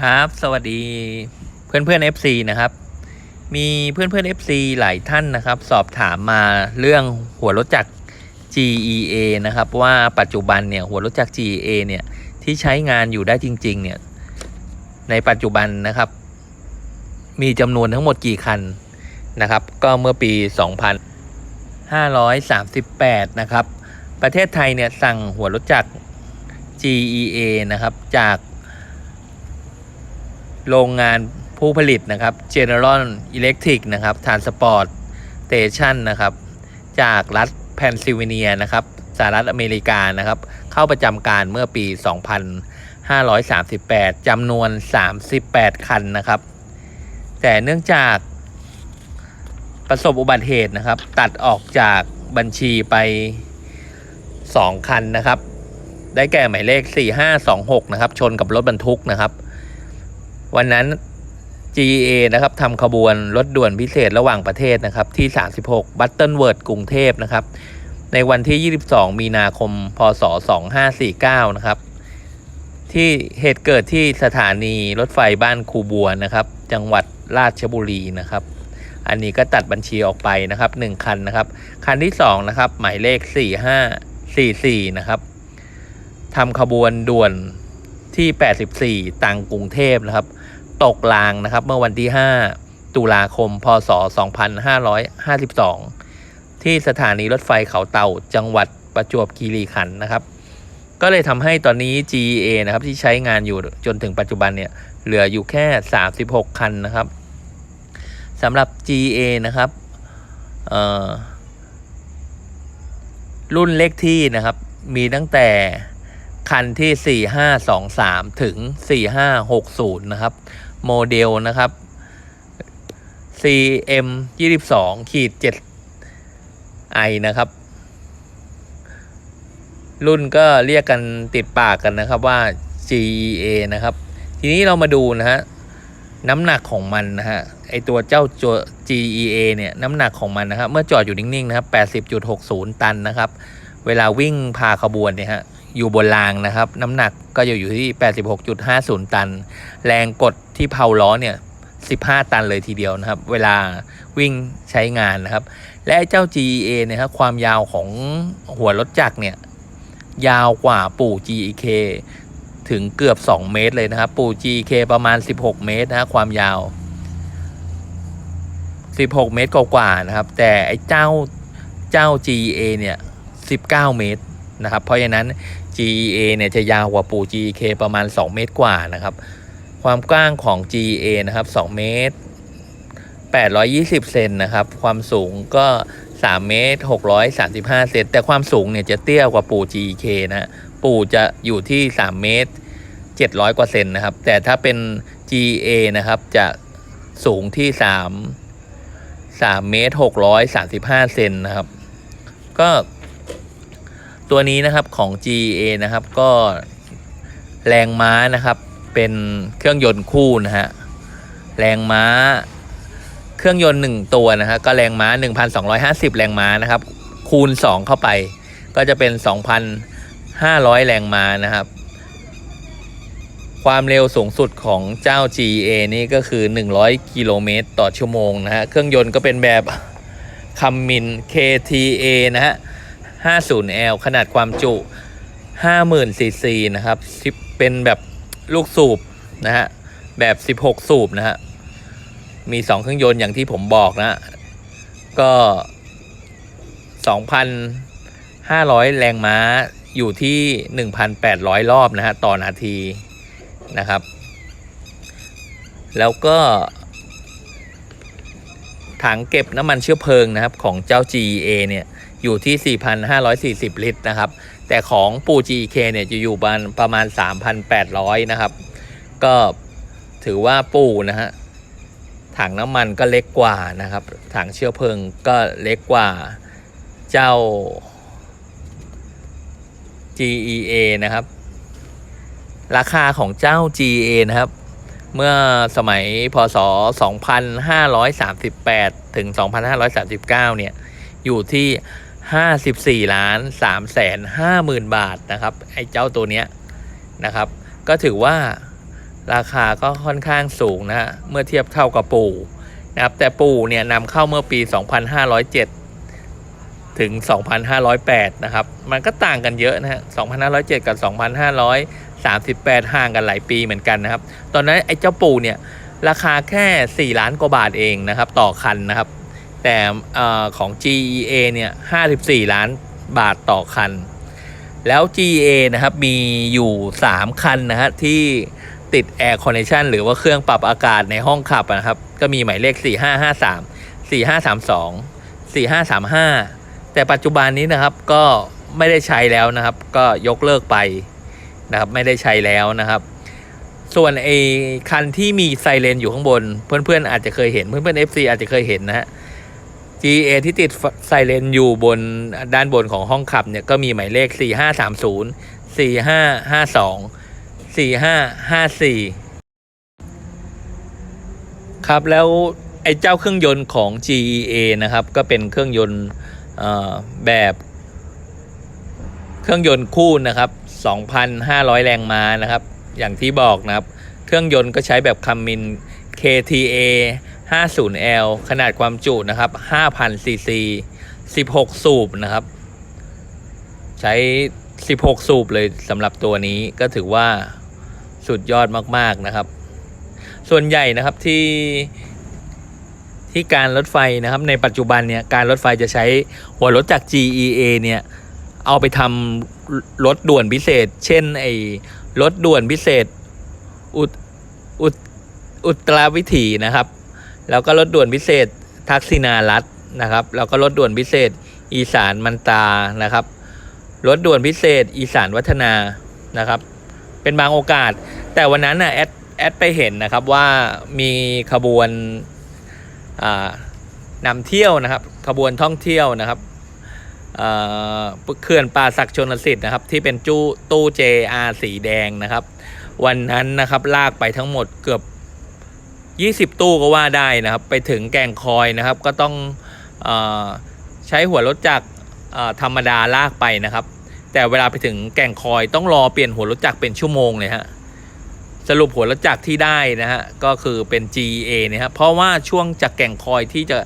ครับสวัสดีเพื่อนเพื่อน FC นะครับ มีเพื่อนเพื่อน FC หลายท่านนะครับ สอบถามมาเรื่องหัวรถจักร GEA นะครับ ว่าปัจจุบันเนี่ยหัวรถจักร GEA เนี่ยที่ใช้งานอยู่ได้จริง ๆ เนี่ย ในปัจจุบันนะครับ มีจำนวนทั้งหมดกี่คันนะครับ ก็เมื่อปี 2538 นะครับ ประเทศไทยเนี่ยสั่งหัวรถจักร GEA นะครับจาก โรงงานผู้ผลิตนะครับ General Electric นะครับ Transport Station นะครับ จากรัฐเพนซิลเวเนียนะครับสหรัฐอเมริกานะครับ เข้าประจำการเมื่อปี 2538จำนวน 38 คันนะครับ แต่เนื่องจากประสบอุบัติเหตุนะครับ ตัดออกจากบัญชีไป 2 คันนะครับ ได้แก่หมายเลข 4526 นะครับ ชนกับรถบรรทุกนะครับ วันนั้น GEA นะครับทำขบวนรถด่วนพิเศษระหว่างประเทศนะครับ ที่ 36 บัตเทิลเวิร์ดกรุงเทพนะครับ ในวันที่ 22 มีนาคม พศ 2549 นะครับ ที่เหตุเกิดที่สถานีรถไฟบ้านคูบัวนะครับ จังหวัดราชบุรีนะครับ อันนี้ก็ตัดบัญชีออกไปนะครับ 1 คันนะครับ คันที่ 2 นะครับ หมายเลข 4544 นะครับทำขบวนด่วนที่ 84 ตังกรุงเทพนะครับ ตกรางนะครับ เมื่อวันที่ 5 ตุลาคม พศ 2552 ที่สถานีรถไฟเขาเต่าจังหวัดประจวบคีรีขันธ์นะครับ ก็เลยทำให้ตอนนี้ GEA นะครับที่ใช้งานอยู่จนถึงปัจจุบันเนี่ยเหลืออยู่แค่ 36 คันนะครับสำหรับ GEA นะครับรุ่นเลขที่นะครับ มีตั้งแต่คันที่ 4523 ถึง 4560 นะครับ โมเดลนะครับ CM 22ขีด7 I นะครับ รุ่นก็เรียกกันติดปากกันนะครับว่า GEA นะครับ ทีนี้เรามาดูนะฮะน้ำหนักของมันนะฮะไอตัวเจ้าตัว GEA เนี่ยน้ำหนักของมันนะครับ เมื่อจอดอยู่นิ่ง ๆ นะครับ 80.60 ตันนะครับ เวลาวิ่งพาขบวนเนี่ยฮะ อยู่บนรางนะครับ น้ำหนักก็จะอยู่ที่ 86.50 ตัน แรงกดที่เพาล้อเนี่ย 15 ตันเลยทีเดียวนะครับ เวลาวิ่งใช้งานนะครับ และเจ้า GEA เนี่ยครับความยาวของหัวรถจักรเนี่ย ยาวกว่าปู่ GEK ถึงเกือบ 2 เมตรเลยนะครับ ปู่ GEK ประมาณ 16 เมตรนะฮะความยาว 16 เมตรกว่าๆนะครับ แต่ไอ้เจ้าเจ้า GEA เนี่ย 19 เมตรนะครับ เพราะฉะนั้น GEA เนี่ยจะยาวกว่าปู่ GEK ประมาณ 2 เมตรกว่านะครับ ความกว้างของ GEA นะครับ 2 เมตร 820 เซนนะครับ ความสูงก็ 3 เมตร 635 เซน แต่ความสูงเนี่ยจะเตี้ยกว่าปู่ GEK นะปู่จะอยู่ที่ 3 เมตร 700 กว่าเซนนะครับ แต่ถ้าเป็น GA นะครับจะสูงที่ 3 3 เมตร 635 เซนนะครับ ก็ ตัวนี้นะครับของ GA นะครับก็แรงม้านะครับเป็นเครื่องยนต์คู่นะฮะแรงม้าเครื่องยนต์หนึ่งตัวนะฮะก็แรงม้า 1,250 แรงม้านะครับคูณ 2 เข้าไป ก็จะเป็น 2,500 แรงม้านะครับ ความเร็วสูงสุดของเจ้า GA นี่ก็คือ 100 กิโลเมตรต่อชั่วโมงนะฮะเครื่องยนต์ก็เป็นแบบคัมมิน KTA นะฮะ 50L ขนาดความจุ 50,000ซีซีนะครับเป็นแบบลูกสูบนะฮะแบบ 16 สูบนะฮะมี 2 เครื่องยนต์อย่างที่ผมบอกนะ ก็ 2,500 แรงม้าอยู่ที่ 1,800 รอบนะฮะต่อนาทีนะครับ แล้วก็ถังเก็บน้ำมันเชื้อเพลิงนะครับของเจ้า GEA เนี่ย อยู่ที่ 4,540 ลิตรนะครับ แต่ของปู GEK เนี่ยจะอยู่ประมาณประมาณ 3,800 นะครับ ก็ถือว่าปูนะฮะถังน้ำมันก็เล็กกว่านะครับ ถังเชื้อเพลิงก็เล็กกว่าเจ้า GEA นะครับ ราคาของเจ้า GEA นะครับ เมื่อสมัยพศ 2538 ถึง 2539 เนี่ย อยู่ที่ 54ล้าน3แสน5หมื่นบาทนะครับไอ้เจ้าตัวเนี้ยนะครับ ก็ถือว่าราคาก็ค่อนข้างสูงนะฮะเมื่อเทียบเท่ากับปู่นะครับแต่ปู่เนี่ยนำเข้าเมื่อปี 2507 ถึง 2508 นะครับ มันก็ต่างกันเยอะนะฮะ 2507 กับ 2538 ห่างกันหลายปีเหมือนกันนะครับ ตอนนั้นไอ้เจ้าปู่เนี่ยราคาแค่ 4 ล้านกว่าบาทเองนะครับ ต่อคันนะครับ แต่อของ GEA เนี่ย 54 ล้านบาทต่อคัน แล้ว GEA นะครับมีอยู่ 3 คันนะฮะที่ติด Air Condition หรือว่าเครื่องปรับอากาศในห้องขับนะครับ ก็มีหมายเลข 4553 4532 4535 แต่ปัจจุบันนี้นะครับก็ไม่ได้ใช้แล้วนะครับ ก็ยกเลิกไปนะครับไม่ได้ใช้แล้วนะครับ ส่วนไอ้คันที่มีไซเรนอยู่ข้างบน เพื่อนๆอาจจะเคยเห็นเพื่อนๆ FC อาจจะเคยเห็นนะฮะ GA ที่ติดไซเรนอยู่บนด้านบนของห้องขับเนี่ยก็มีหมายเลข 4530 4552 4554 ครับแล้วไอ้เจ้าเครื่องยนต์ของ GEA นะครับ ก็เป็นเครื่องยนต์แบบเครื่องยนต์คู่นะครับ 2,500 แรงม้านะครับ อย่างที่บอกนะครับ เครื่องยนต์ก็ใช้แบบคัมมิน KTA 50L ขนาดความจุนะครับ 5,000 cc 16 สูบนะครับ ใช้ 16 สูบเลยสำหรับตัวนี้ก็ถือว่าสุดยอดมาก ๆ นะครับ ส่วนใหญ่นะครับที่ที่การรถไฟนะครับในปัจจุบันเนี่ยการรถไฟจะใช้หัวรถจาก GEA เนี่ยเอาไปทำรถด่วนพิเศษ เช่นไอ้รถด่วนพิเศษอุตอุตอุตราวิถีนะครับ แล้วก็รถด่วนพิเศษทักษิณารัตนะครับแล้วก็รถด่วนพิเศษ อีสานมันตานะครับรถด่วนพิเศษ อีสานวัฒนานะครับ เป็นบางโอกาส แต่วันนั้นน่ะแอดแอดไปเห็นนะครับว่ามีขบวนนำเที่ยวนะครับ ขบวนท่องเที่ยวนะครับเขื่อนป่าศักดิ์ชนสิทธิ์นะครับ ที่เป็นจู้ตู้ JR สีแดงนะครับ วันนั้นนะครับลากไปทั้งหมดเกือบ 20 ตู้ก็ว่าได้นะครับ ไปถึงแก่งคอยนะครับ ก็ต้องอใช้หัวรถจักรธรรมดาลากไปนะครับ แต่เวลาไปถึงแก่งคอยต้องรอเปลี่ยนหัวรถจักรเป็นชั่วโมงเลยฮะสรุปหัวรถจักรที่ได้นะฮะก็คือเป็น GA เนี่ยฮะเพราะว่าช่วงจากแก่งคอยที่จะ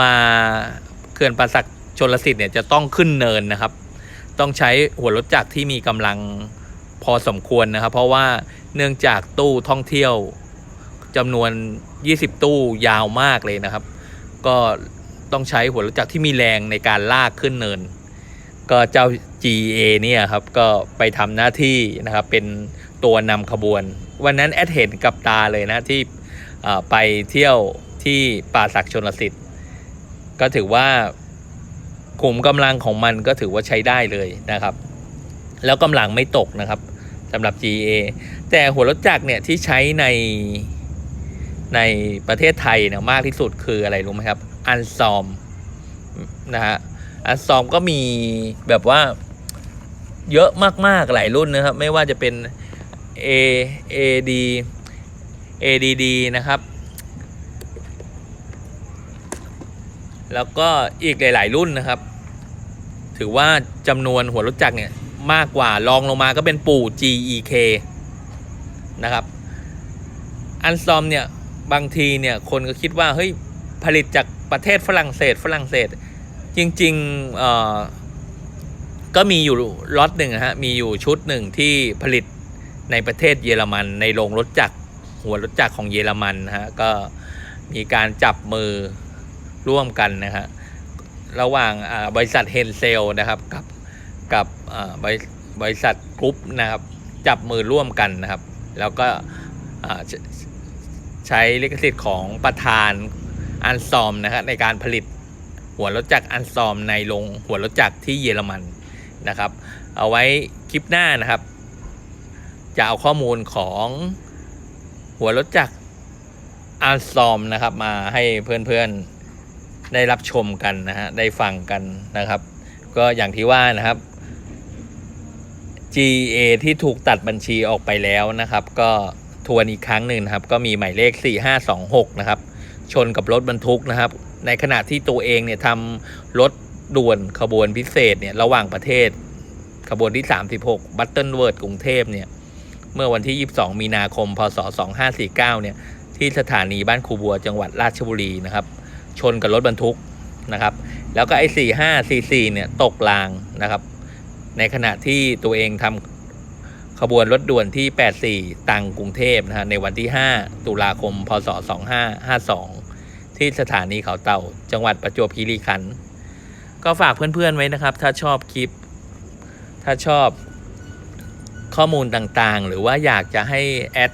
มาเขื่อนป่าศักดิ์ชนลสิทธิ์เนี่ยจะต้องขึ้นเนินนะครับ ต้องใช้หัวรถจักรที่มีกำลังพอสมควรนะครับ เพราะว่าเนื่องจากตู้ท่องเที่ยว จำนวน 20 ตู้ยาวมากเลยนะครับ ก็ต้องใช้หัวรถจักรที่มีแรงในการลากขึ้นเนิน ก็เจ้า GA เนี่ยครับก็ไปทำหน้าที่นะครับเป็นตัวนำขบวน วันนั้นแอดเห็นกับตาเลยนะที่ไปเที่ยวที่ป่าศักดิ์ชนลสิทธิ์ ก็ถือว่าขุมกำลังของมันก็ถือว่าใช้ได้เลยนะครับ แล้วกำลังไม่ตกนะครับสำหรับ GA แต่หัวรถจักรเนี่ยที่ใช้ใน ในประเทศไทยเนี่ยมากที่สุดคืออะไรรู้ไหมครับ อันซอมนะฮะ อันซอมก็มีแบบว่าเยอะมากๆหลายรุ่นนะครับ ไม่ว่าจะเป็น A AD ADD นะครับ แล้วก็อีกหลาย ๆ รุ่นนะครับ ถือว่าจำนวนหัวรถจักรเนี่ยมากกว่ารองลงมาก็เป็นปู่ GEK นะครับ อันซอมเนี่ย บางทีเนี่ยคนก็คิดว่าเฮ้ยผลิตจากประเทศฝรั่งเศสฝรั่งเศส จริงๆเอ่อก็มีอยู่ล็อตหนึ่งฮะมีอยู่ชุดหนึ่งที่ผลิตในประเทศเยอรมันในโรงรถจักรหัวรถจักรของเยอรมันฮะก็มีการจับมือร่วมกันนะฮะระหว่างบริษัทเฮนเซลนะครับกับกับบริบริษัทกรุ๊ปนะครับจับมือร่วมกันนะครับ แล้วก็ ใช้ใช้ลิขสิทธิ์ของประธานอันซอมนะครับในการผลิตหัวรถจักรอันซอมในโรงหัวรถจักรที่เยอรมันนะครับ เอาไว้คลิปหน้านะครับ จะเอาข้อมูลของหัวรถจักรอันซอมนะครับ มาให้เพื่อนๆได้รับชมกันนะฮะได้ฟังกันนะครับ ก็อย่างที่ว่านะครับ GA ที่ถูกตัดบัญชีออกไปแล้วนะครับ ก็ ทวนอีกครั้งหนึ่งนะครับ ก็มีหมายเลข 4526 นะครับ ชนกับรถบรรทุกนะครับ ในขณะที่ตัวเองเนี่ยทำรถด่วนขบวนพิเศษเนี่ยระหว่างประเทศ ขบวนที่ 36 บัตเทิลเวิร์ดกรุงเทพเนี่ยเมื่อวันที่ 22 มีนาคม พศ 2549 เนี่ยที่สถานีบ้านครูบัวจังหวัดราชบุรีนะครับ ชนกับรถบรรทุกนะครับ แล้วก็ไอ้ 45 44 เนี่ยตกรางนะครับ ในขณะที่ตัวเองทำ ขบวนรถด่วนที่ 84 ตังกรุงเทพนะฮะในวันที่ 5 ตุลาคม พศ 2552 ที่สถานีเขาเต่า จังหวัดประจวบคีรีขันธ์ก็ฝากเพื่อนๆไว้นะครับ ถ้าชอบคลิป ถ้าชอบข้อมูลต่างๆ หรือว่าอยากจะให้แอด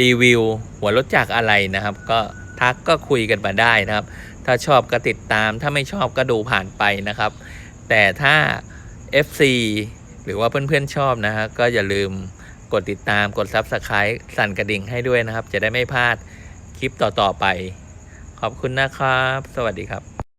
รีวิวหัวรถจักรอะไรนะครับ ก็ทักก็คุยกันมาได้นะครับ ถ้าชอบก็ติดตาม ถ้าไม่ชอบก็ดูผ่านไปนะครับ แต่ถ้า FC หรือว่าเพื่อนๆชอบนะฮะก็อย่าลืมกดติดตามกด Subscribe สั่นกระดิ่งให้ด้วยนะครับ จะได้ไม่พลาดคลิปต่อๆไป ขอบคุณนะครับ สวัสดีครับ